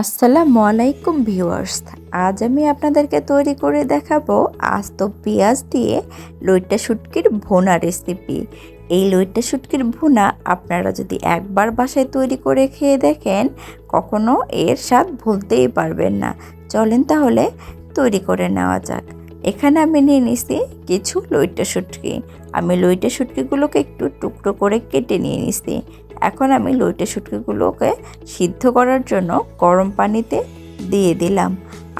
আসসালামু আলাইকুম ভিউয়ার্স। আজ আমি আপনাদেরকে তৈরি করে দেখাবো আস্ত পেঁয়াজ দিয়ে লইট্টা শুটকির ভোনা রেসিপি এই লইট্টা শুটকির ভুনা আপনারা যদি একবার বাসায় তৈরি করে খেয়ে দেখেন, কখনো এর স্বাদ ভুলতেই পারবেন না। চলেন তাহলে তৈরি করে নেওয়া যাক। এখানে আমি নিয়ে নিছি কিছু লইট্টা শুটকি আমি লইট্টা শুটকিগুলোকে একটু টুকরো করে কেটে নিয়ে নিছি এখন আমি লইটে শুটকিগুলোকে সিদ্ধ করার জন্য গরম পানিতে দিয়ে দিলাম।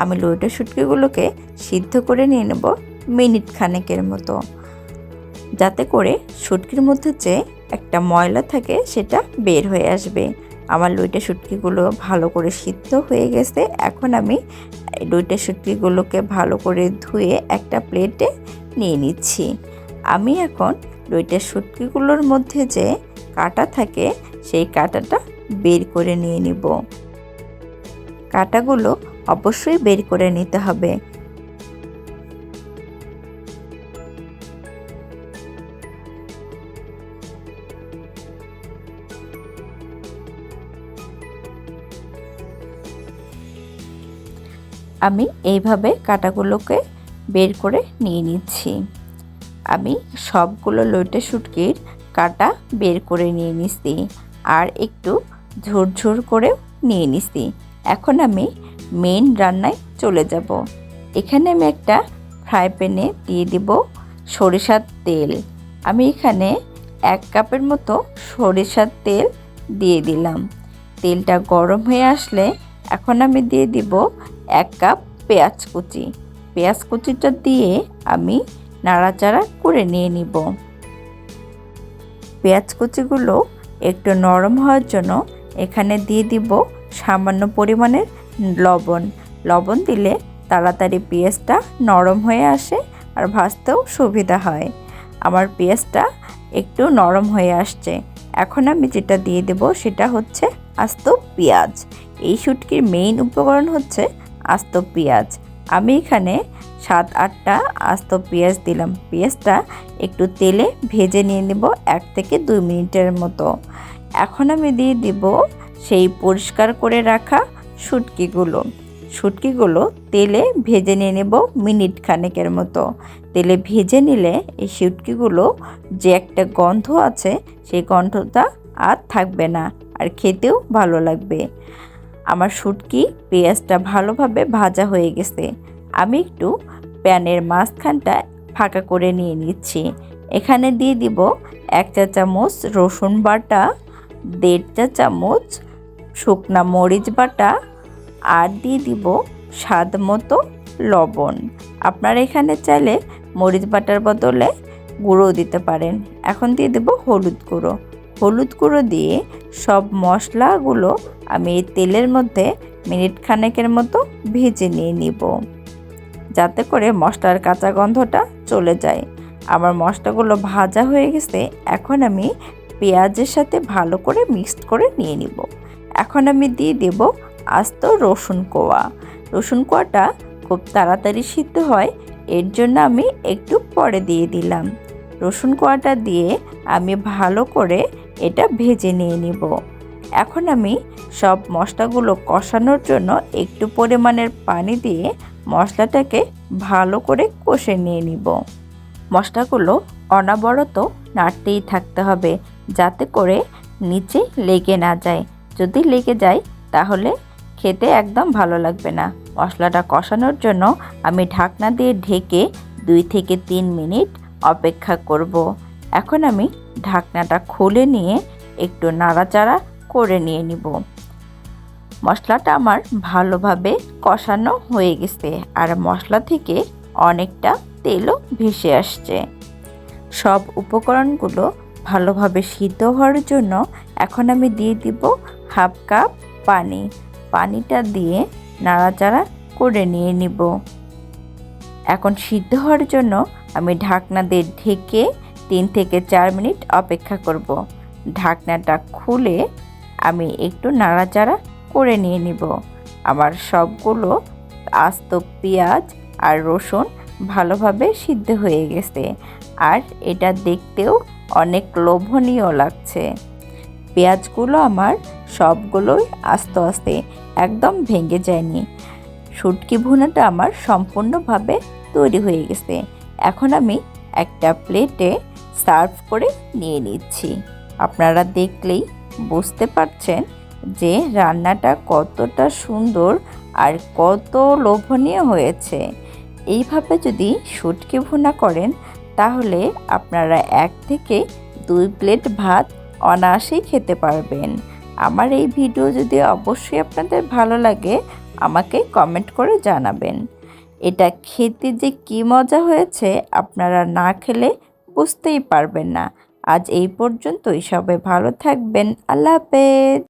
আমি লইটে শুটকিগুলোকে সিদ্ধ করে নিয়ে নেব মিনিট খানেকের মতো। যাতে করে শুটকির মধ্যে যে একটা ময়লা থাকে সেটা বের হয়ে আসবে। আমার লইটে শুটকিগুলো ভালো করে সিদ্ধ হয়ে গেছে। এখন আমি লইটে শুটকিগুলোকে ভালো করে ধুয়ে একটা প্লেটে নিয়ে নিচ্ছি। আমি এখন লইটে শুটকিগুলোর মধ্যে যে কাটা থাকে, সেই কাটাটা বের করে নিয়ে নিব। কাটাগুলো অবশ্যই বের করে নিতে হবে। আমি এইভাবে কাটাগুলোকে বের করে নিয়ে নিচ্ছি। আমি সবগুলো লইটে শুটকির কাটা বের করে নিয়ে নিছি আর একটু ঝুরঝুর করেও নিয়ে নিছি এখন আমি মেন রান্নায় চলে যাব। এখানে আমি একটা ফ্রাই প্যানে দিয়ে দিব সরিষার তেল। আমি এখানে এক কাপের মতো সরিষার তেল দিয়ে দিলাম। তেলটা গরম হয়ে আসলে এখন আমি দিয়ে দিব এক কাপ পেঁয়াজ কুচি। পেঁয়াজ কুচিটা দিয়ে আমি নাড়াচাড়া করে নিয়ে নিব। পেঁয়াজ কুচিগুলো একটু নরম হওয়ার জন্য এখানে দিয়ে দিব সামান্য পরিমাণের লবণ। লবণ দিলে তাড়াতাড়ি পেঁয়াজটা নরম হয়ে আসে আর ভাজতেও সুবিধা হয়। আমার পেঁয়াজটা একটু নরম হয়ে আসছে। এখন আমি যেটা দিয়ে দেব সেটা হচ্ছে আস্ত পেঁয়াজ। এই শুটকির মেইন উপকরণ হচ্ছে আস্ত পেঁয়াজ। আমি এখানে সাত, আটটা আস্ত পেঁয়াজ দিলাম। পেঁয়াজটা একটু তেলে ভেজে নিয়ে নেব এক থেকে দুই মিনিটের মতো। এখন আমি দিয়ে দিব সেই পরিষ্কার করে রাখা শুটকিগুলো। শুটকিগুলো তেলে ভেজে নিয়ে নেব মিনিট খানেকের মতো। তেলে ভেজে নিলে এই শুটকিগুলো যে একটা গন্ধ আছে, সেই গন্ধটা আর থাকবে না। আর খেতেও ভালো লাগবে। আমার শুটকি পেঁয়াজটা ভালোভাবে ভাজা হয়ে গেছে। আমি একটু প্যানের মাঝখানটা ফাঁকা করে নিয়ে নিচ্ছি। এখানে দিয়ে দিব এক চা চামচ রসুন বাটা, দেড় চা চামচ শুকনা মরিচ বাটা আর দিয়ে দিব স্বাদ মতো লবণ। আপনারা এখানে চাইলে মরিচ বাটার বদলে গুঁড়ো দিতে পারেন। এখন দিয়ে দেব হলুদ গুঁড়ো। হলুদ গুঁড়ো দিয়ে সব মশলাগুলো আমি এই তেলের মধ্যে মিনিট খানেকের মতো ভেজে নিয়ে নিব। যাতে করে মশলার কাঁচা গন্ধটা চলে যায়। আমার মশলাগুলো ভাজা হয়ে গেছে, এখন আমি পেঁয়াজের সাথে ভালো করে মিক্সড করে নিয়ে নিব। এখন আমি দিয়ে দেব আস্ত রসুন কোয়া। রসুন কোয়াটা খুব তাড়াতাড়ি সিদ্ধ হয়, এর জন্য আমি একটু পরে দিয়ে দিলাম। রসুন কোয়াটা দিয়ে আমি ভালো করে এটা ভেজে নিয়ে নিব। এখন আমি সব মশলাগুলো কষানোর জন্য একটু পরিমাণের পানি দিয়ে মশলাটাকে ভালো করে কষে নিয়ে নিব। মশলাগুলো অনাবরত নাড়তেই থাকতে হবে যাতে করে নিচে লেগে না যায়। যদি লেগে যায় তাহলে খেতে একদম ভালো লাগবে না। মশলাটা কষানোর জন্য আমি ঢাকনা দিয়ে ঢেকে দুই থেকে তিন মিনিট অপেক্ষা করব। এখন আমি ঢাকনাটা খুলে নিয়ে একটু নাড়াচাড়া করে নিয়ে নিব। মশলাটা আমার ভালোভাবে কষানো হয়ে গেছে আর মশলা থেকে অনেকটা তেলও ভেসে আসছে। সব উপকরণগুলো ভালোভাবে সিদ্ধ হওয়ার জন্য এখন আমি দিয়ে দিব হাফ কাপ পানি। পানিটা দিয়ে নাড়াচাড়া করে নিয়ে নিব। এখন সিদ্ধ হওয়ার জন্য আমি ঢাকনা দিয়ে ঢেকে তিন থেকে চার মিনিট অপেক্ষা করব। ঢাকনাটা খুলে আমি একটু নাড়াচাড়া করে নিয়ে নিব। আমার সবগুলো আস্ত পেঁয়াজ আর রসুন ভালোভাবে সিদ্ধ হয়ে গেছে। আর এটা দেখতেও অনেক লোভনীয় লাগছে। পেঁয়াজগুলো আমার সবগুলোই আস্তে আস্তে একদম ভেঙে যায়নি। শুটকি ভুনাটা আমার সম্পূর্ণভাবে তৈরি হয়ে গেছে। এখন আমি একটা প্লেটে সার্ভ করে নিয়ে নিচ্ছি। আপনারা দেখলেই বুঝতে পারছেন যে রান্নাটা কতটা সুন্দর আর কত লোভনীয় হয়েছে। এইভাবে যদি শুটকি ভুনা করেন, তাহলে আপনারা এক থেকে দুই প্লেট ভাত অনায়াসেই খেতে পারবেন। আমার এই ভিডিও যদি অবশ্যই আপনাদের ভালো লাগে, আমাকে কমেন্ট করে জানাবেন। এটা খেতে যে কী মজা হয়েছে, আপনারা না খেলে বুঝতেই পারবেন না। আজ এই পর্যন্তই। সবাই ভালো থাকবেন। আল্লাহ হাফেজ।